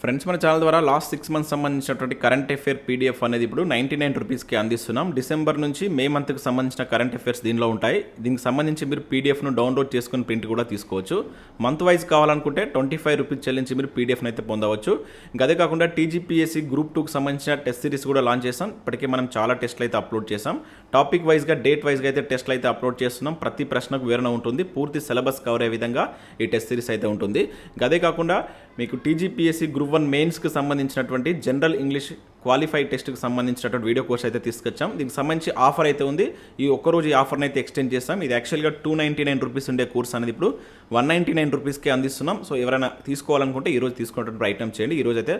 Friends మన channel ద్వారా last six months సంబంధించినటువంటి కరెంట్ అఫేర్ పీడిఎఫ్ అనేది ఇప్పుడు నైంటీ నైన్ రూపీస్కి అందిస్తున్నాం. డిసెంబర్ నుంచి మే మంత్కి సంబంధించిన కరెంట్ అఫేర్స్ దీనిలో ఉంటాయి. దీనికి సంబంధించి మీరు పీడిఎఫ్ను డౌన్లోడ్ చేసుకుని ప్రింట్ కూడా తీసుకోవచ్చు. మంత్ వైజ్ కావాలనుకుంటే ట్వంటీ ఫైవ్ రూపీస్ చెల్లించి మీరు పీడిఎఫ్ని అయితే పొందవచ్చు. ఇంకా అదే కాకుండా టీజీపీఎస్సీ గ్రూప్ టూకి సంబంధించిన టెస్ట్ సిరీస్ కూడా లాంచ్ చేసాం ఇప్పటికే మనం చాలా టెస్ట్లు అయితే అప్లోడ్ చేసాం టాపిక్ వైజ్గా డేట్ వైజ్గా అయితే టెస్ట్లు అయితే అప్లోడ్ చేస్తున్నాం. ప్రతి ప్రశ్నకు వివరణ ఉంటుంది. పూర్తి సిలబస్ కవర్ అయ్యే విధంగా ఈ టెస్ట్ సిరీస్ అయితే ఉంటుంది. అదే కాకుండా మీకు టీజీపీఎస్సీ గ్రూప్ వన్ మెయిన్స్కి సంబంధించినటువంటి జనరల్ ఇంగ్లీష్ క్వాలిఫైడ్ టెస్ట్కి సంబంధించినటువంటి వీడియో కోర్స్ అయితే తీసుకొచ్చాం. దీనికి సంబంధించి ఆఫర్ అయితే ఉంది. ఈ ఒక్కరోజు ఈ ఆఫర్ని అయితే ఎక్స్టెండ్ చేస్తాం ఇది యాక్చువల్గా టూ నైంటీ నైన్ రూపీస్ ఉండే కోర్స్ అనేది ఇప్పుడు. వన్ నైంటీ నైన్ రూపీస్కి అందిస్తున్నాం. సో ఎవరైనా తీసుకోవాలనుకుంటే ఈరోజు తీసుకున్నటువంటి ప్రయత్నం చేయండి. ఈరోజు అయితే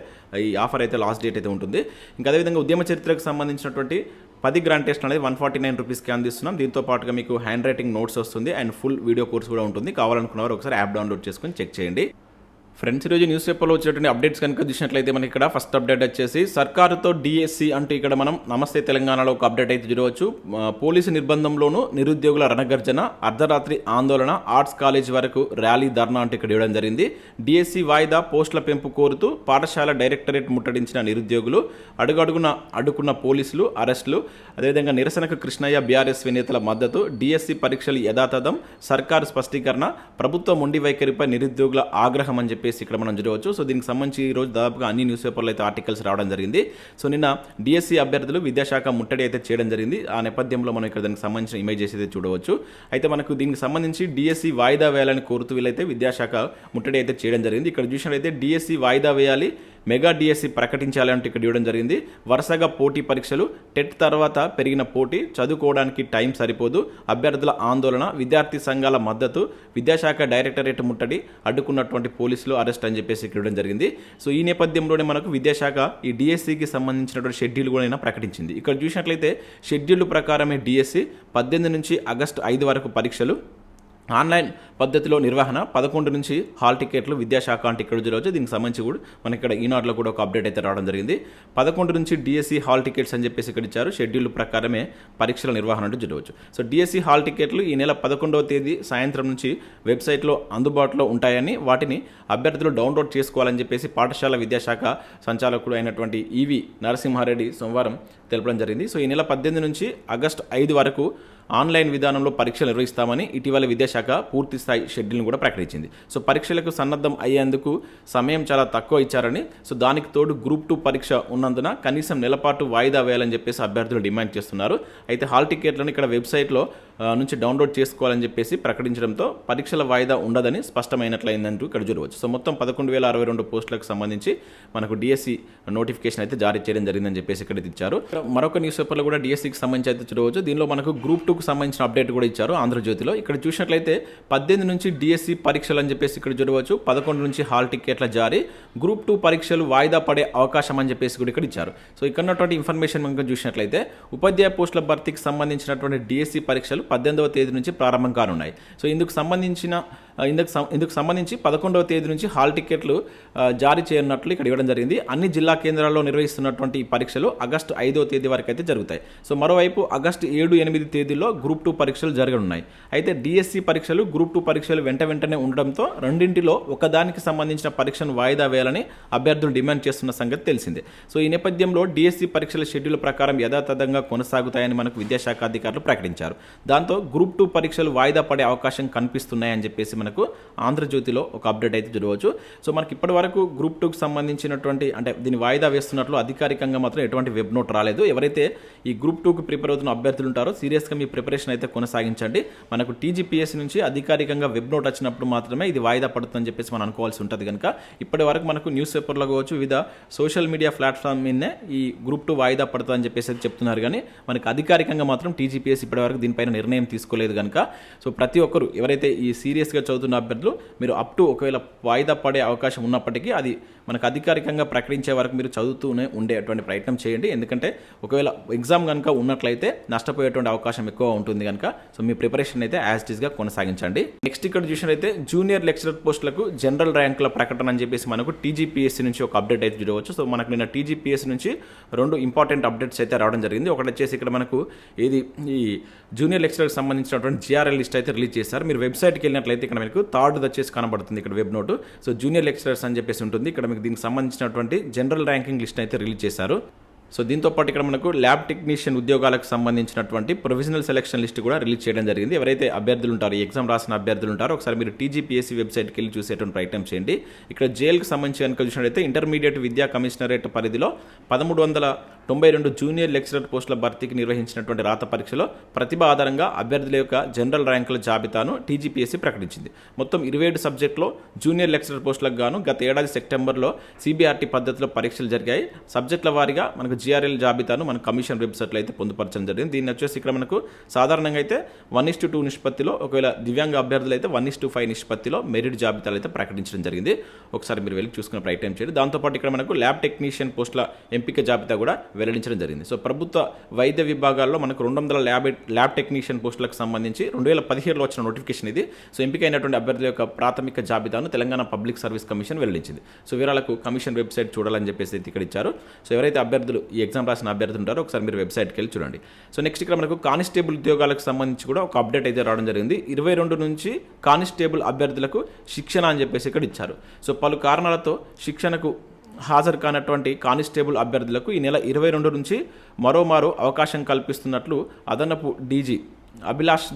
ఈ ఆఫర్ అయితే లాస్ట్ డేట్ అయితే ఉంటుంది. ఇంకా అదేవిధంగా ఉద్యమ చరిత్రకు సంబంధించినటువంటి పది గ్రాండ్ టెస్ట్ అనేది వన్ ఫార్టీ నైన్ రూపీస్కి అందిస్తున్నాం. దీంతో పాటుగా మీకు హ్యాండ్ రైటింగ్ నోట్స్ వస్తుంది. అండ్ ఫుల్ వీడియో కోర్స్ కూడా ఉంటుంది. కావాలనుకున్నవారు ఒకసారి యాప్ డౌన్లోడ్ చేసుకొని చెక్ చేయండి. ఫ్రెండ్స్ ఈరోజు న్యూస్ పేపర్లో వచ్చేటువంటి అప్డేట్స్ కనుక చూసినట్లయితే మనకి ఇక్కడ ఫస్ట్ అప్డేట్ వచ్చేసి సర్కారుతో డిఎస్సి అంటూ ఇక్కడ మనం నమస్తే తెలంగాణలో ఒక అప్డేట్ అయితే చూడవచ్చు. పోలీసు నిర్బంధంలోనూ నిరుద్యోగుల రణగర్జన అర్ధరాత్రి ఆందోళన ఆర్ట్స్ కాలేజ్ వరకు ర్యాలీ ధర్నా అంటూ ఇక్కడ ఇవ్వడం జరిగింది. డిఎస్సి వాయిదా పోస్టుల పెంపు కోరుతూ పాఠశాల డైరెక్టరేట్ ముట్టడించిన నిరుద్యోగులు అడుగడుగున అడ్డుకున్న పోలీసులు అరెస్టులు అదేవిధంగా నిరసనకు కృష్ణయ్య బీఆర్ఎస్ వినేతల మద్దతు డిఎస్సి పరీక్షలు యథాతథం సర్కారు స్పష్టీకరణ ప్రభుత్వ మొండి వైఖరిపై నిరుద్యోగుల ఆగ్రహం అని చెప్పి చెప్పేసి ఇక్కడ మనం చూడవచ్చు. సో దీనికి సంబంధించి ఈ రోజు దాదాపుగా అన్ని న్యూస్ పేపర్లో అయితే ఆర్టికల్స్ రావడం జరిగింది. సో నిన్న డిఎస్సి అభ్యర్థులు విద్యాశాఖ ముట్టడి అయితే చేయడం జరిగింది. ఆ నేపథ్యంలో మనం ఇక్కడ దానికి సంబంధించిన ఇమేజెస్ అయితే చూడవచ్చు. అయితే మనకు దీనికి సంబంధించి డిఎస్సి వాయిదా వేయాలని కోరుతూ వీళ్ళైతే విద్యాశాఖ ముట్టడి అయితే చేయడం జరిగింది. ఇక్కడ చూసినట్లయితే డిఎస్సి వాయిదా వేయాలి. మెగా డిఎస్సి ప్రకటించాలి అంటే ఇక్కడ ఇవ్వడం జరిగింది. వరుసగా పోటీ పరీక్షలు టెట్ తర్వాత పెరిగిన పోటీ చదువుకోవడానికి టైం సరిపోదు అభ్యర్థుల ఆందోళన విద్యార్థి సంఘాల మద్దతు విద్యాశాఖ డైరెక్టరేట్ ముట్టడి అడ్డుకున్నటువంటి పోలీసులు అరెస్ట్ అని చెప్పేసి ఇక్కడ ఇవ్వడం జరిగింది. సో ఈ నేపథ్యంలోనే మనకు విద్యాశాఖ ఈ డిఎస్సికి సంబంధించినటువంటి షెడ్యూల్ కూడా ప్రకటించింది. ఇక్కడ చూసినట్లయితే షెడ్యూల్ ప్రకారమే డిఎస్సి పద్దెనిమిది నుంచి ఆగస్టు ఐదు వరకు పరీక్షలు ఆన్లైన్ పద్ధతిలో నిర్వహణ పదకొండు నుంచి హాల్ టికెట్లు విద్యాశాఖ అంటే ఇక్కడ జరగచ్చు దీనికి సంబంధించి కూడా మనకి ఇక్కడ ఈనాడులో కూడా ఒక అప్డేట్ అయితే రావడం జరిగింది. పదకొండు నుంచి డిఎస్సి హాల్ టికెట్స్ అని చెప్పేసి ఇక్కడ ఇచ్చారు. షెడ్యూల్ ప్రకారమే పరీక్షల నిర్వహణ అంటూ చూడవచ్చు. సో డిఎస్సి హాల్ టికెట్లు ఈ నెల పదకొండవ తేదీ సాయంత్రం నుంచి వెబ్సైట్లో అందుబాటులో ఉంటాయని వాటిని అభ్యర్థులు డౌన్లోడ్ చేసుకోవాలని చెప్పేసి పాఠశాల విద్యాశాఖ సంచాలకుడు అయినటువంటి ఈవి నరసింహారెడ్డి సోమవారం తెలపడం జరిగింది. సో ఈ నెల పద్దెనిమిది నుంచి ఆగస్టు ఐదు వరకు ఆన్లైన్ విధానంలో పరీక్షలు నిర్వహిస్తామని ఇటీవల విద్యాశాఖ పూర్తి స్థాయి షెడ్యూల్ను కూడా ప్రకటించింది. సో పరీక్షలకు సన్నద్ధం అయ్యేందుకు సమయం చాలా తక్కువ ఇచ్చారని సో దానికి తోడు గ్రూప్ టూ పరీక్ష ఉన్నందున కనీసం నెలపాటు వాయిదా వేయాలని చెప్పేసి అభ్యర్థులు డిమాండ్ చేస్తున్నారు. అయితే హాల్ టికెట్లను ఇక్కడ వెబ్సైట్లో నుంచి డౌన్లోడ్ చేసుకోవాలని చెప్పేసి ప్రకటించడంతో పరీక్షల వాయిదా ఉండదని స్పష్టమైనట్లయిందంటూ ఇక్కడ చూడవచ్చు. సో మొత్తం పదకొండు వేల అరవై రెండు పోస్టులకు సంబంధించి మనకు డిఎస్సి నోటిఫికేషన్ అయితే జారీ చేయడం జరిగిందని చెప్పేసి ఇక్కడ ఇచ్చారు. మరొక న్యూస్ పేపర్లో కూడా డిఎస్సికి సంబంధించి అయితే చూడవచ్చు. దీనిలో మనకు గ్రూప్ టూకి సంబంధించిన అప్డేట్ కూడా ఇచ్చారు ఆంధ్రజ్యోతిలో. ఇక్కడ చూసినట్లయితే పద్దెనిమిది నుంచి డిఎస్సి పరీక్షలు అని చెప్పేసి ఇక్కడ చూడవచ్చు. పదకొండు నుంచి హాల్ టికెట్ల జారీ. గ్రూప్ టూ పరీక్షలు వాయిదా పడే అవకాశం అని చెప్పేసి కూడా ఇక్కడ ఇచ్చారు. సో ఇక్కడ ఉన్నటువంటి ఇన్ఫర్మేషన్ కనుక చూసినట్లయితే ఉపాధ్యాయ పోస్టుల భర్తీకి సంబంధించినటువంటి డిఎస్సి పరీక్షలు పద్దెనిమిదవ తేదీ నుంచి ప్రారంభం కానున్నాయి. సో ఇందుకు సంబంధించిన ఇందుకు ఇందుకు సంబంధించి పదకొండవ తేదీ నుంచి హాల్ టికెట్లు జారీ చేయనున్నట్లు ఇక్కడ ఇవ్వడం జరిగింది. అన్ని జిల్లా కేంద్రాల్లో నిర్వహిస్తున్నటువంటి పరీక్షలు ఆగస్టు ఐదవ తేదీ వరకు అయితే జరుగుతాయి. సో మరోవైపు ఆగస్టు ఏడు ఎనిమిది తేదీలో గ్రూప్ టూ పరీక్షలు జరగనున్నాయి. అయితే డిఎస్సి పరీక్షలు గ్రూప్ టూ పరీక్షలు వెంట వెంటనే ఉండడంతో రెండింటిలో ఒకదానికి సంబంధించిన పరీక్షను వాయిదా వేయాలని అభ్యర్థులు డిమాండ్ చేస్తున్న సంగతి తెలిసిందే. సో ఈ నేపథ్యంలో డిఎస్సి పరీక్షల షెడ్యూల్ ప్రకారం యథాతథంగా కొనసాగుతాయని మనకు విద్యాశాఖ అధికారులు ప్రకటించారు. దాంతో గ్రూప్ టూ పరీక్షలు వాయిదా పడే అవకాశం కనిపిస్తున్నాయని చెప్పేసి మనకు ఆంధ్రజ్యోతిలో ఒక అప్డేట్ అయితే చూడవచ్చు సో మనకి ఇప్పటి వరకు గ్రూప్ టూకి సంబంధించినటువంటి అంటే దీని వాయిదా వేస్తున్నట్లు అధికారికంగా మాత్రం ఎటువంటి వెబ్ నోట్ రాలేదు. ఎవరైతే ఈ గ్రూప్ టూకి ప్రిపేర్ అవుతున్న అభ్యర్థులు ఉంటారో సీరియస్గా మీ ప్రిపరేషన్ అయితే కొనసాగించండి. మనకు టీజీపీఎస్ నుంచి అధికారికంగా వెబ్ నోట్ వచ్చినప్పుడు మాత్రమే ఇది వాయిదా పడుతుందని చెప్పేసి మనం అనుకోవాల్సి ఉంటుంది కనుక ఇప్పటి వరకు మనకు న్యూస్ పేపర్లో కావచ్చు వివిధ సోషల్ మీడియా ప్లాట్ఫామ్ మీదనే ఈ గ్రూప్ టూ వాయిదా పడుతుందని చెప్పేసి చెప్తున్నారు కానీ మనకి అధికారికంగా మాత్రం టీజీపీఎస్ ఇప్పటివరకు దీనిపైన నిర్ణయం తీసుకోలేదు కనుక సో ప్రతి ఒక్కరు ఎవరైతే ఈ సీరియస్గా చదువుతున్న అభ్యర్థులు మీరు అప్ టు ఒకవేళ వాయిదా పడే అవకాశం ఉన్నప్పటికీ అది మనకు అధికారికంగా ప్రకటించే వరకు మీరు చదువుతూనే ఉండేటువంటి ప్రయత్నం చేయండి. ఎందుకంటే ఒకవేళ ఎగ్జామ్ కనుక ఉన్నట్లయితే నష్టపోయేటువంటి అవకాశం ఎక్కువ ఉంటుంది కనుక సో మీ ప్రిపరేషన్ అయితే యాజ్గా కొనసాగించండి. నెక్స్ట్ ఇక్కడ చూసినట్లయితే జూనియర్ లెక్చరర్ పోస్టులకు జనరల్ ర్యాంకుల ప్రకటన అని చెప్పేసి మనకు టీజీపీఎస్సీ నుంచి ఒక అప్డేట్ అయితే చూడవచ్చు. సో మనకు నిన్న టీజీపీఎస్ నుంచి రెండు ఇంపార్టెంట్ అప్డేట్స్ అయితే రావడం జరిగింది. ఒకటి వచ్చేసి ఇక్కడ మనకు ఇది ఈ జూనియర్ లెక్చరర్కి సంబంధించినటువంటి జిఆర్ఎల్ లిస్ట్ అయితే రిలీజ్ చేశారు. మీరు వెబ్సైట్కి వెళ్ళినట్లయితే ఇక్కడ మీకు థర్డ్ వచ్చేసి కనబడుతుంది ఇక్కడ web note. So junior lecturers అని చెప్పేసి ఉంటుంది. ఇక్కడ మీకు దీనికి సంబంధించినటువంటి జనరల్ ర్యాంకింగ్ లిస్ట్ అయితే రిలీజ్ చేశారు. సో దీంతో పాటు ఇక్కడ మనకు ల్యాబ్ టెక్నీషియన్ ఉద్యోగాలకు సంబంధించినటువంటి ప్రొవిజనల్ సెలక్షన్ లిస్ట్ కూడా రిలీజ్ చేయడం జరిగింది. ఎవరైతే అభ్యర్థులు ఉంటారో ఈ ఎగ్జామ్ రాసిన అభ్యర్థులు ఉంటారో ఒకసారి మీరు టీజీపీఎస్సీ వెబ్సైట్కి వెళ్ళి చూసేటువంటి ప్రయత్నం చేయండి. ఇక్కడ జైలుకు సంబంధించి కనుక చూసినట్లయితే ఇంటర్మీడియట్ విద్యా కమిషనరేట్ పరిధిలో పదమూడు వందల తొంభై రెండు జూనియర్ లెక్చరర్ పోస్టుల భర్తీకి నిర్వహించినటువంటి రాత పరీక్షలో ప్రతిభ ఆధారంగా అభ్యర్థుల యొక్క జనరల్ ర్యాంకుల జాబితాను టీజీపీఎస్సీ ప్రకటించింది. మొత్తం ఇరవై ఏడు సబ్జెక్టులో జూనియర్ లెక్చరర్ పోస్టులకు గాను గత ఏడాది సెప్టెంబర్లో సిబిఆర్టీ పద్ధతిలో పరీక్షలు జరిగాయి. సబ్జెక్టుల వారీగా మనకు జిఆర్ఎల్ జాబితాను మన కమిషన్ వెబ్సైట్లో అయితే పొందుపరచడం జరిగింది. దీన్ని వచ్చేసి ఇక్కడ మనకు సాధారణంగా అయితే వన్ ఇస్ టూ నిష్పత్తిలో ఒకవేళ దివ్యాంగ అభ్యర్థులు అయితే వన్ ఇస్ ఫైవ్ నిష్పత్తిలో మెరిట్ జాబితాలు అయితే ప్రకటించడం జరిగింది. ఒకసారి మీరు వెళ్ళి చూసుకున్న ప్రయత్నం చేయండి. దాంతోపాటు ఇక్కడ మనకు ల్యాబ్ టెక్నీషియన్ పోస్టుల ఎంపిక జాబితా కూడా వెల్లడించడం జరిగింది. సో ప్రభుత్వ వైద్య విభాగాల్లో మనకు రెండు వందల ల్యాబ్ ల్యాబ్ టెక్నీషియన్ పోస్టులకు సంబంధించి రెండు వేల పదిహేడులో వచ్చిన నోటిఫికేషన్ ఇది. సో ఎంపికైనటువంటి అభ్యర్థుల యొక్క ప్రాథమిక జాబితాను తెలంగాణ పబ్లిక్ సర్వీస్ కమిషన్ వెల్లడించింది. సో వివరాలకు కమిషన్ వెబ్సైట్ చూడాలని చెప్పేసి అయితే ఇక్కడ ఇచ్చారు. సో ఎవరైతే అభ్యర్థులు ఈ ఎగ్జామ్ రాసిన అభ్యర్థులు ఉంటారో. ఒకసారి మీరు వెబ్సైట్కి వెళ్ళి చూడండి. సో నెక్స్ట్ ఇక్కడ మనకు కానిస్టేబుల్ ఉద్యోగాలకు సంబంధించి కూడా ఒక అప్డేట్ అయితే రావడం జరిగింది. ఇరవై రెండు నుంచి కానిస్టేబుల్ అభ్యర్థులకు శిక్షణ అని చెప్పేసి ఇక్కడ ఇచ్చారు. సో పలు కారణాలతో శిక్షణకు హాజరు కానటువంటి కానిస్టేబుల్ అభ్యర్థులకు ఈ నెల ఇరవై రెండు నుంచి మరోమారు అవకాశం కల్పిస్తున్నట్లు అదనపు డీజీ అభిలాష్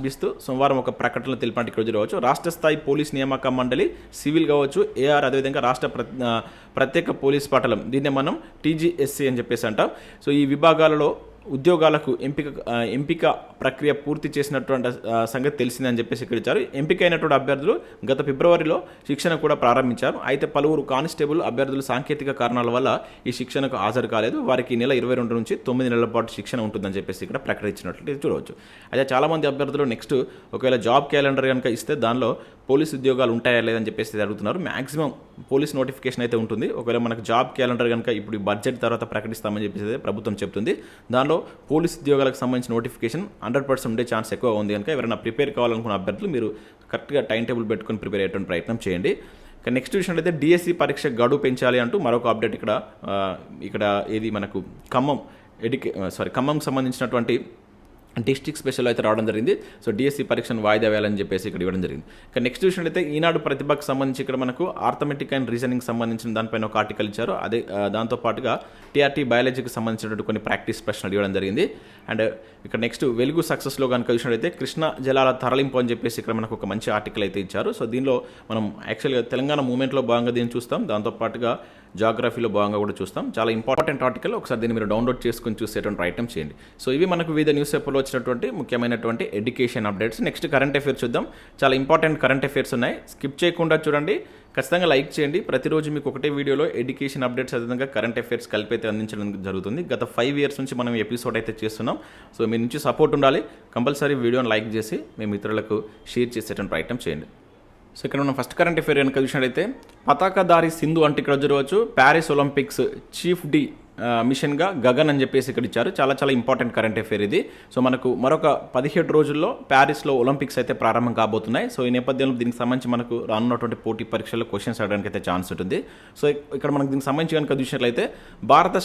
సోమవారం ఒక ప్రకటనలో తెలిపినట్టు ఇక్కడ కావచ్చు రాష్ట్ర స్థాయి పోలీస్ నియామక మండలి సివిల్ కావచ్చు ఏఆర్ అదేవిధంగా రాష్ట్ర ప్రత్యేక పోలీస్ పటలం. దీన్నే మనం టీజీఎస్సీ అని చెప్పేసి అంటాం. సో ఈ విభాగాలలో ఉద్యోగాలకు ఎంపిక ఎంపిక ప్రక్రియ పూర్తి చేసినటువంటి సంగతి తెలిసిందని చెప్పేసి ఇక్కడ ఇచ్చారు. ఎంపికైనటువంటి అభ్యర్థులు గత ఫిబ్రవరిలో శిక్షణ కూడా ప్రారంభించారు. అయితే పలువురు కానిస్టేబుల్ అభ్యర్థులు సాంకేతిక కారణాల వల్ల ఈ శిక్షణకు హాజరు కాలేదు. వారికి నెల ఇరవై రెండు నుంచి తొమ్మిది నెలల పాటు శిక్షణ ఉంటుందని చెప్పేసి ఇక్కడ ప్రకటించినట్లు చూడవచ్చు. అయితే చాలామంది అభ్యర్థులు నెక్స్ట్ ఒకవేళ జాబ్ క్యాలెండర్ కనుక ఇస్తే దానిలో పోలీస్ ఉద్యోగాలు ఉంటాయా లేదని చెప్పేసి అడుగుతున్నారు. మాక్సిమం పోలీస్ నోటిఫికేషన్ అయితే ఉంటుంది. ఒకవేళ మనకు జాబ్ క్యాలెండర్ కనుక ఇప్పుడు బడ్జెట్ తర్వాత ప్రకటిస్తామని చెప్పేసి అయితే ప్రభుత్వం చెప్తుంది. దానిలో పోలీస్ ఉద్యోగాలకు సంబంధించిన నోటిఫికేషన్ హండ్రెడ్ పర్సెంట్ ఉండే ఛాన్స్ ఎక్కువ ఉంది కనుక ఎవరైనా ప్రిపేర్ కావాలనుకున్న అభ్యర్థులు మీరు కరెక్ట్గా టైం టేబుల్ పెట్టుకొని ప్రిపేర్ అయ్యేటువంటి ప్రయత్నం చేయండి. ఇక నెక్స్ట్ విషయం అయితే డిఎస్సి పరీక్ష గడువు పెంచాలి అంటూ మరొక అప్డేట్ ఇక్కడ ఇక్కడ ఏది మనకు ఖమ్మం ఎడ్యుకే సారీ ఖమ్మంకి సంబంధించినటువంటి డిస్ట్రిక్ట్ స్పెషల్ అయితే రావడం జరిగింది. సో డిఎస్సి పరీక్షను వాయిదా వేయాలని చెప్పేసి ఇక్కడ ఇవ్వడం జరిగింది. ఇక నెక్స్ట్ విషయం అయితే ఈనాడు ప్రతిభకు సంబంధించి ఇక్కడ మనకు ఆర్థమెటిక్ అండ్ రీజనింగ్ సంబంధించిన దానిపైన ఒక ఆర్టికల్ ఇచ్చారు. అదే దాంతోపాటుగా దాంతో పాటుగా టీఆర్టీ బయాలజీకి సంబంధించినటువంటి కొన్ని ప్రాక్టీస్ ప్రశ్నలు ఇవ్వడం జరిగింది. అండ్ ఇక్కడ నెక్స్ట్ వెలుగు సక్సెస్లో కనుక చూసినట్టయితే కృష్ణ జలాల తరలింపు అని చెప్పేసి ఇక్కడ మనకు ఒక మంచి ఆర్టికల్ అయితే ఇచ్చారు. సో దీనిలో మనం యాక్చువల్గా తెలంగాణ మూమెంట్లో భాగంగా దీన్ని చూస్తాం. దాంతో పాటుగా జాగ్రఫీలో భాగంగా కూడా చూస్తాం. చాలా ఇంపార్టెంట్ ఆర్టికల్. ఒకసారి దీన్ని మీరు డౌన్లోడ్ చేసుకుని చూసేటువంటి ప్రయత్నం చేయండి. సో ఇవి మనకు వివిధ న్యూస్ పేపర్లో వచ్చినటువంటి ముఖ్యమైనటువంటి education updates. Next current affairs చూద్దాం. చాలా ఇంపార్టెంట్ కరెంట్ అఫేర్స్ ఉన్నాయి. స్కిప్ చేయకుండా చూడండి. ఖచ్చితంగా లైక్ చేయండి. ప్రతిరోజు మీకు ఒకటే వీడియోలో ఎడ్యుకేషన్ అప్డేట్స్ అదేవిధంగా కరెంట్ అఫేర్స్ కలిపి అయితే అందించడం జరుగుతుంది. గత ఫైవ్ ఇయర్స్ నుంచి మనం ఎపిసోడ్ అయితే చేస్తున్నాం. సో మీ నుంచి సపోర్ట్ ఉండాలి. కంపల్సరీ వీడియోని లైక్ చేసి మీ మిత్రులకు షేర్ చేసేటువంటి ప్రయత్నం చేయండి. సో ఇక్కడ మనం ఫస్ట్ కరెంట్ అఫేర్ కనుక చూసినట్లయితే పతాకధారి సింధు అంటే ఇక్కడ చూడవచ్చు ప్యారిస్ ఒలింపిక్స్ చీఫ్ డి మిషన్గా గగన్ అని చెప్పేసి ఇక్కడ ఇచ్చారు. చాలా చాలా ఇంపార్టెంట్ కరెంట్ అఫేర్ ఇది. సో మనకు మరొక పదిహేడు రోజుల్లో ప్యారిస్లో ఒలింపిక్స్ అయితే ప్రారంభం కాబోతున్నాయి. సో ఈ నేపథ్యంలో దీనికి సంబంధించి మనకు రానున్నటువంటి పోటీ పరీక్షల్లో క్వశ్చన్స్ అడగడానికి అయితే ఛాన్స్ ఉంటుంది. సో ఇక్కడ మనకు దీనికి సంబంధించి కనుక చూసినట్లయితే భారత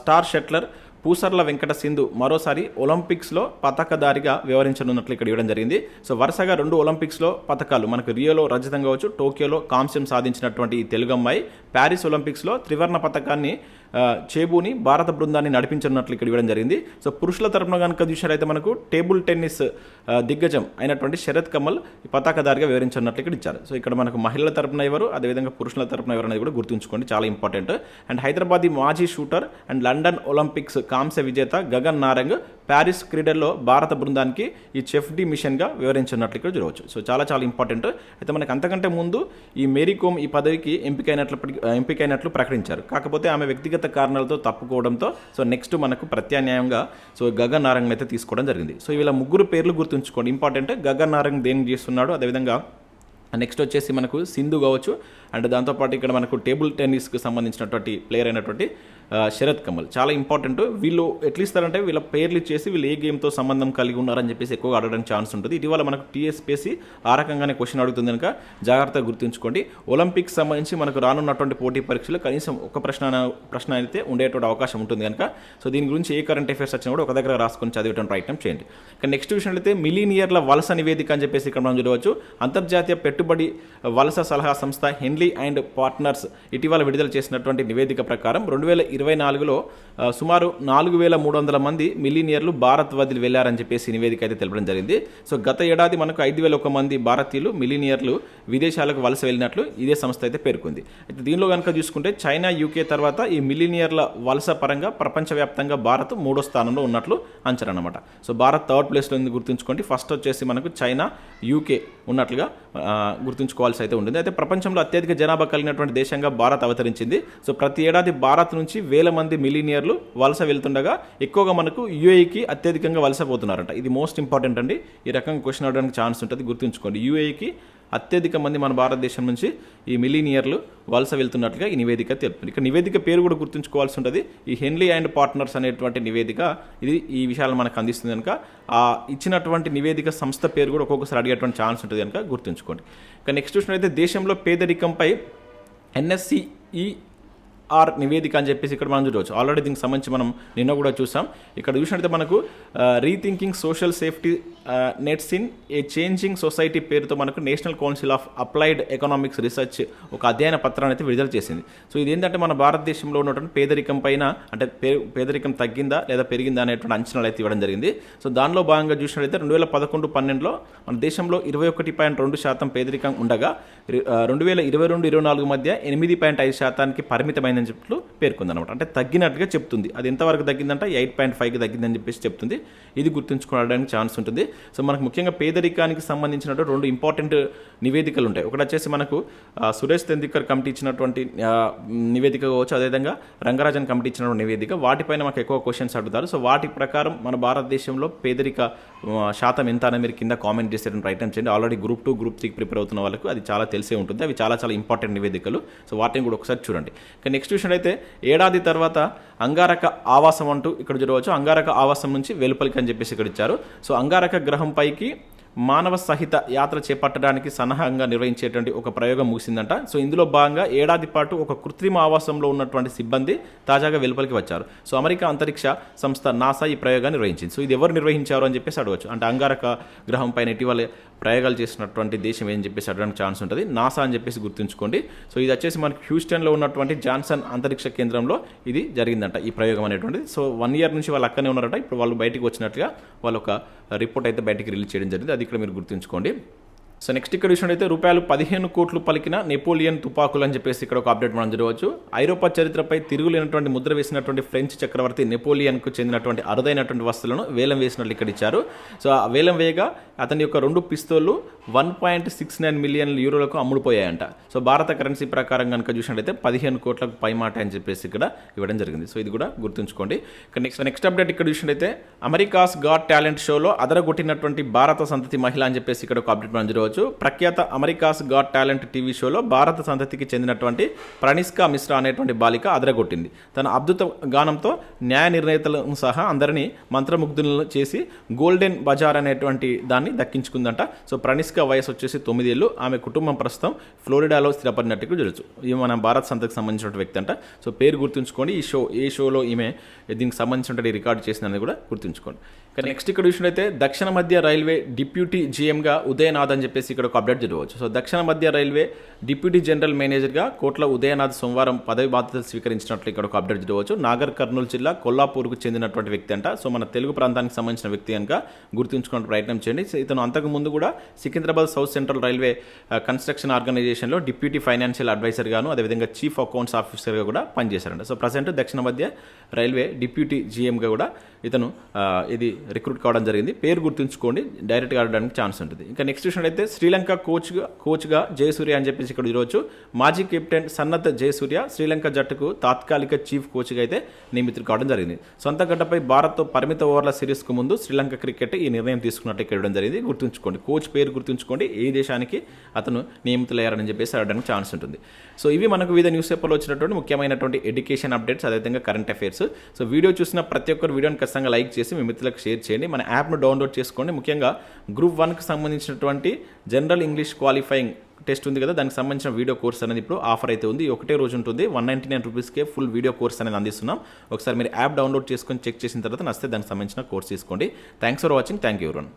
స్టార్ షట్లర్ పూసర్ల వెంకట సింధు మరోసారి ఒలింపిక్స్లో పతకదారిగా వ్యవహరించనున్నట్లు ఇక్కడ ఇవ్వడం జరిగింది. సో వరుసగా రెండు ఒలింపిక్స్లో పథకాలు మనకు రియోలో రజతం కావచ్చు టోక్యోలో కాంస్యం సాధించినటువంటి ఈ తెలుగు అమ్మాయి ప్యారిస్ ఒలింపిక్స్లో త్రివర్ణ పథకాన్ని చేబూని భారత బృందాన్ని నడిపించనున్నట్లు ఇక్కడ ఇవ్వడం జరిగింది. సో పురుషుల తరపున కనుక చూసినట్లయితే మనకు టేబుల్ టెన్నిస్ దిగ్గజం అయినటువంటి శరత్ కమల్ ఈ పతాకదారిగా వివరించినట్లు ఇక్కడ ఇచ్చారు. సో ఇక్కడ మనకు మహిళల తరపున ఎవరు అదేవిధంగా పురుషుల తరపున ఎవరు అనేది కూడా గుర్తుంచుకోండి. చాలా ఇంపార్టెంట్. అండ్ హైదరాబాద్ మాజీ షూటర్ అండ్ లండన్ ఒలింపిక్స్ కాంస్య విజేత గగన్ నారంగ్ ప్యారిస్ క్రీడల్లో భారత బృందానికి ఈ చెఫ్ డి మిషన్గా వివరించినట్లు ఇక్కడ చూడవచ్చు. సో చాలా చాలా ఇంపార్టెంట్. అయితే మనకు అంతకంటే ముందు ఈ మేరీ కోమ్ ఈ పదవికి ఎంపికైనట్లు ఎంపికైనట్లు ప్రకటించారు. కాకపోతే ఆమె వ్యక్తిగత కారణాలతో తప్పుకోవడంతో సో నెక్స్ట్ మనకు ప్రత్యామ్నాయంగా సో గగన్ నారంగ్ అయితే తీసుకోవడం జరిగింది. సో వీళ్ళ ముగ్గురు పేర్లు గుర్తుంచుకోండి. ఇంపార్టెంట్ గగన్ నారంగ్ దేనికి చేస్తున్నాడు అదేవిధంగా నెక్స్ట్ వచ్చేసి మనకు సింధు కావచ్చు. అండ్ దాంతోపాటు ఇక్కడ మనకు టేబుల్ టెన్నిస్కి సంబంధించినటువంటి ప్లేయర్ అయినటువంటి శరత్ కమల్. చాలా ఇంపార్టెంట్ వీళ్ళు ఎట్లా ఇస్తారంటే వీళ్ళ పేర్లు ఇచ్చేసి వీళ్ళు ఏ గేమ్తో సంబంధం కలిగి ఉన్నారని చెప్పేసి ఎక్కువగా అడగడానికి ఛాన్స్ ఉంటుంది. ఇటీవల మనకు టీఎస్పీసీ ఆ రకంగానే క్వశ్చన్ అడుగుతుంది కనుక జాగ్రత్తగా గుర్తుంచుకోండి. ఒలింపిక్స్ సంబంధించి మనకు రానున్నటువంటి పోటీ పరీక్షలు కనీసం ఒక ప్రశ్న ప్రశ్న అయితే ఉండేటువంటి అవకాశం ఉంటుంది కనుక. సో దీని గురించి ఏ కరెంట్ అఫేర్స్ వచ్చినా కూడా ఒక దగ్గర రాసుకొని చదివేటువంటి ప్రయత్నం చేయండి. ఇక నెక్స్ట్ విషయం అయితే మిలీనియర్ల వలస నివేదిక అని చెప్పేసి ఇక్కడ మనం చూడవచ్చు. అంతర్జాతీయ పెట్టుబడి వలస సలహా సంస్థ హెన్లీ అండ్ పార్ట్నర్స్ ఇటీవల విడుదల చేసినటువంటి నివేదిక ప్రకారం రెండు వేల ఇరవై ఇరవై నాలుగులో సుమారు నాలుగు వేల మూడు వందల మంది మిలీనియర్లు భారత్ వదిలి వెళ్ళారని చెప్పేసి నివేదిక అయితే తెలపడం జరిగింది. సో గత ఏడాది మనకు ఐదు వేల ఒక మంది భారతీయులు మిలీనియర్లు విదేశాలకు వలస వెళ్ళినట్లు ఇదే సంస్థ అయితే పేర్కొంది. అయితే దీనిలో కనుక చూసుకుంటే చైనా యూకే తర్వాత ఈ మిలీనియర్ల వలస పరంగా ప్రపంచవ్యాప్తంగా భారత్ మూడో స్థానంలో ఉన్నట్లు అంచనా అనమాట సో భారత్ థర్డ్ ప్లేస్లో ఉంది గుర్తుంచుకోండి. ఫస్ట్ వచ్చేసి మనకు చైనా యూకే ఉన్నట్లుగా గుర్తుంచుకోవాల్సి అయితే ఉంటుంది. అయితే ప్రపంచంలో అత్యధిక జనాభా కలిగినటువంటి దేశంగా భారత్ అవతరించింది. సో ప్రతి ఏడాది భారత్ నుంచి వేల మంది మిలీనియర్లు వలస వెళ్తుండగా ఎక్కువగా మనకు యూఏఈకి అత్యధికంగా వలస పోతున్నారంట. ఇది మోస్ట్ ఇంపార్టెంట్ అండి. ఈ రకంగా క్వశ్చన్ అడగడానికి ఛాన్స్ ఉంటుంది గుర్తుంచుకోండి. యూఏఈకి అత్యధిక మంది మన భారతదేశం నుంచి ఈ మిలీనియర్లు వలస వెళ్తున్నట్లుగా ఈ నివేదిక తెలుపుతుంది. ఇక నివేదిక పేరు కూడా గుర్తుంచుకోవాల్సి ఉంటుంది. ఈ హెన్లీ అండ్ పార్ట్నర్స్ అనేటువంటి నివేదిక ఇది ఈ విషయాలు మనకు అందిస్తుంది కనుక ఆ ఇచ్చినటువంటి నివేదిక సంస్థ పేరు కూడా ఒక్కొక్కసారి అడిగేటువంటి ఛాన్స్ ఉంటుంది కనుక గుర్తుంచుకోండి. ఇక నెక్స్ట్ చూసినట్లయితే దేశంలో పేదరికంపై ఎన్ఎస్సిఈ ఆర్ నివేదిక అని చెప్పేసి ఇక్కడ మనం చూడవచ్చు. ఆల్రెడీ దీనికి సంబంధించి మనం నిన్న కూడా చూసాం. ఇక్కడ చూసినట్లయితే మనకు rethinking social safety nets in a changing society పేరుతో మనకు national council of applied economics research ఒక అధ్యయన పత్రాన్ని అయితే విడుదల చేసింది. సో ఇది ఏంటంటే మన భారతదేశంలో ఉన్నటువంటి పేదరికం పైన అంటే పే పేదరికం తగ్గిందా లేదా పెరిగిందా అనేటువంటి అంచనాలు అయితే ఇవ్వడం జరిగింది. సో దానిలో భాగంగా చూసినట్లయితే రెండు వేల పదకొండు పన్నెండులో మన దేశంలో ఇరవై ఒకటి పాయింట్ రెండు శాతం పేదరికం ఉండగా రెండు వేల ఇరవై రెండు ఇరవై నాలుగు మధ్య ఎనిమిది పాయింట్ ఐదు శాతానికి పరిమితమైందని చెప్పి పేర్కొందనమాట అంటే తగ్గినట్టుగా చెప్తుంది. అది ఎంతవరకు తగ్గిందంటే? ఎయిట్ పాయింట్ ఫైవ్కి తగ్గిందని చెప్పేసి చెప్తుంది. ఇది గుర్తుంచుకోవడానికి ఛాన్స్ ఉంటుంది. సో మనకు ముఖ్యంగా పేదరికానికి సంబంధించినటువంటి రెండు ఇంపార్టెంట్ నివేదికలు ఉంటాయి. ఒకటి వచ్చేసి మనకు సురేష్ తెందికర్ కమిటీ ఇచ్చినటువంటి నివేదిక కావచ్చు. అదేవిధంగా రంగరాజన్ కమిటీ ఇచ్చినటువంటి నివేదిక. వాటిపైన మాకు ఎక్కువ క్వశ్చన్స్ అడుగుతారు. సో వాటి ప్రకారం మన భారతదేశంలో పేదరిక శాతం ఎంత అని మీరు కింద కామెంట్ చేసేటప్పుడు రైట్ అండ్ చేయండి. ఆల్రెడీ గ్రూప్ టూ గ్రూప్ త్రీకి ప్రిపేర్ అవుతున్న వాళ్ళకు అది చాలా తెలిసే ఉంటుంది. అవి చాలా చాలా ఇంపార్టెంట్ నివేదికలు. సో వాటిని కూడా ఒకసారి చూడండి. కానీ నెక్స్ట్ విషయం అయితే ఏడాది తర్వాత అంగారక ఆవాసం అంటూ ఇక్కడ చూడవచ్చు. అంగారక ఆవాసం నుంచి వెలుపలికి అని చెప్పేసి ఇక్కడ ఇచ్చారు. సో అంగారక గ్రహం పైకి మానవ సహిత యాత్ర చేపట్టడానికి సన్నాహంగా నిర్వహించేటువంటి ఒక ప్రయోగం ముగిసిందంట. సో ఇందులో భాగంగా ఏడాది పాటు ఒక కృత్రిమ ఆవాసంలో ఉన్నటువంటి సిబ్బంది తాజాగా వెలుపలికి వచ్చారు. సో అమెరికా అంతరిక్ష సంస్థ నాసా ఈ ప్రయోగాన్ని నిర్వహించింది. సో ఇది ఎవరు నిర్వహించారు అని చెప్పేసి అడగవచ్చు అంటే అంగారక గ్రహం పైన ఇటీవల ప్రయోగాలు చేసినటువంటి దేశం ఏం చెప్పేసి అడగడానికి ఛాన్స్ ఉంటుంది. నాసా అని చెప్పేసి గుర్తుంచుకోండి. సో ఇది వచ్చేసి మనకి హ్యూస్టన్లో ఉన్నటువంటి జాన్సన్ అంతరిక్ష కేంద్రంలో ఇది జరిగిందంట ఈ ప్రయోగం అనేటువంటిది. సో వన్ ఇయర్ నుంచి వాళ్ళు అక్కనే ఉన్నారట. ఇప్పుడు వాళ్ళు బయటికి వచ్చినట్లుగా వాళ్ళు ఒక రిపోర్ట్ అయితే బయటకి రిలీజ్ చేయడం జరిగింది. అది ఇక్కడ మీరు గుర్తుంచుకోండి. సో నెక్స్ట్ ఇక్కడ విషయం అయితే రూపాయలు పదిహేను కోట్లు పలికిన నెపోలియన్ తుపాకులు అని చెప్పేసి ఇక్కడ ఒక అప్డేట్ మనం చూడవచ్చు ఐరోపా చరిత్రపై తిరుగులేనటువంటి ముద్ర వేసినటువంటి ఫ్రెంచ్ చక్రవర్తి నెపోలియన్కు చెందినటువంటి అరుదైనటువంటి వస్తువులను వేలం వేసినట్లు ఇక్కడ ఇచ్చారు. సో ఆ వేలం వేయగా అతని యొక్క రెండు పిస్తోళ్ళు one point six nine million యూరోలకు అమ్ముడుపోయాయంట. సో భారత కరెన్సీ ప్రకారం కనుక చూసినట్లయితే పదిహేను కోట్లకు పైమాట అని చెప్పేసి ఇక్కడ ఇవ్వడం జరిగింది. సో ఇది కూడా గుర్తుంచుకోండి. నెక్స్ట్ నెక్స్ట్ అప్డేట్ ఇక్కడ చూసినట్లయితే అమెరికాస్ గాట్ టాలెంట్ షోలో అదరగొట్టినటువంటి భారత సంతతి మహిళ అని చెప్పేసి ఇక్కడ ఒక అప్డేట్ మనం చూడవచ్చు ప్రఖ్యాత అమెరికాస్ గాట్ టాలెంట్ టీవీ షోలో భారత సంతతికి చెందినటువంటి ప్రణిష్కా మిశ్రా అనేటువంటి బాలిక అదరగొట్టింది. తన అద్భుత గానంతో న్యాయ నిర్ణేతలను సహా అందరినీ మంత్రముగ్ధులను చేసి గోల్డెన్ బజార్ అనేటువంటి దాన్ని దక్కించుకుందంట. సో ప్రణిష్కా వయసు వచ్చేసి తొమ్మిదేళ్ళు. ఆమె కుటుంబం ప్రస్తుతం ఫ్లోరిడాలో స్థిరపడినట్టుగా చూడొచ్చు. ఈమె మన భారత్ సంతతికి సంబంధించిన వ్యక్తి అంట. సో పేరు గుర్తుంచుకోండి. ఈ షో ఏ షోలో ఈమె దీనికి సంబంధించినటువంటి రికార్డ్ చేసిందని కూడా గుర్తుంచుకోండి. నెక్స్ట్ ఇక్కడ చూసినట్టయితే దక్షిణ మధ్య రైల్వే డిప్యూటీ జీఎంగా ఉదయనాథ్ అని చెప్పేసి ఇక్కడ ఒక అప్డేట్ జరగవచ్చు. సో దక్షిణ మధ్య రైల్వే డిప్యూటీ జనరల్ మేనేజర్గా కోట్ల ఉదయనాథ్ సోమవారం పదవి బాధ్యతలు స్వీకరించినట్లు ఇక్కడ ఒక అప్డేట్ జరగవచ్చు. నాగర్ కర్నూలు జిల్లా కొల్లాపూర్కు చెందినటువంటి వ్యక్తి అంట. సో మన తెలుగు ప్రాంతానికి సంబంధించిన వ్యక్తి కనుక గుర్తుంచుకునే ప్రయత్నం చేయండి. ఇతను అంతకు ముందు కూడా Secunderabad south central railway construction ఆర్గనైజేషన్లో డిప్యూటీ ఫైనాన్షియల్ అడ్వైజర్ గాను అదేవిధంగా చీఫ్ అకౌంట్స్ ఆఫీసర్గా కూడా పనిచేశారంట. సో ప్రజెంట్ దక్షిణ మధ్య రైల్వే డిప్యూటీ జీఎంగా కూడా ఇతను ఇది రిక్రూట్ కావడం జరిగింది. పేరు గుర్తుంచుకోండి. డైరెక్ట్గా ఆడడానికి ఛాన్స్ ఉంటుంది. ఇంకా నెక్స్ట్ విషయం అయితే శ్రీలంక కోచ్గా కోచ్గా జయసూర్య అని చెప్పేసి ఇక్కడ ఈరోజు మాజీ కెప్టెన్ సన్నత్ జయసూర్య శ్రీలంక జట్టుకు తాత్కాలిక చీఫ్ కోచ్గా అయితే నియమితులు కావడం జరిగింది. సొంత గడ్డపై భారత్తో పరిమిత ఓవర్ల సిరీస్కు ముందు శ్రీలంక క్రికెట్ ఈ నిర్ణయం తీసుకున్నట్టు ఇక్కడ ఇవ్వడం జరిగింది. గుర్తుంచుకోండి కోచ్ పేరు గుర్తుంచుకోండి. ఏ దేశానికి అతను నియమితులయ్యారని చెప్పేసి అడగడానికి ఛాన్స్ ఉంటుంది. సో ఇవి మనకు వివిధ న్యూస్ పేపర్లో వచ్చినటువంటి ముఖ్యమైనటువంటి ఎడ్యుకేషన్ అప్డేట్స్ అదేవిధంగా కరెంట్ అఫైర్స్ సో వీడియో చూసిన ప్రతి ఒక్కరు వీడియోని ఖచ్చితంగా లైక్ చేసి మీ మిత్రులకు షేర్ చేయండి. మన యాప్ను డౌన్లోడ్ చేసుకోండి. ముఖ్యంగా గ్రూప్ వన్కి సంబంధించినటువంటి జనరల్ ఇంగ్లీష్ క్వాలిఫైయింగ్ టెస్ట్ ఉంది కదా దానికి సంబంధించిన వీడియో కోర్స్ అనేది ఇప్పుడు ఆఫర్ అయితే ఉంది. ఒకటే రోజు ఉంటుంది వన్ నైంటీ నైన్ రూపీస్కే ఫుల్ వీడియో కోర్స్ అనేది అందిస్తున్నాం. ఒకసారి మీరు యాప్ డౌన్లోడ్ చేసుకొని చెక్ చేసిన తర్వాత నస్తే దానికి సంబంధించిన కోర్స్ తీసుకోండి. Thanks for watching thank you everyone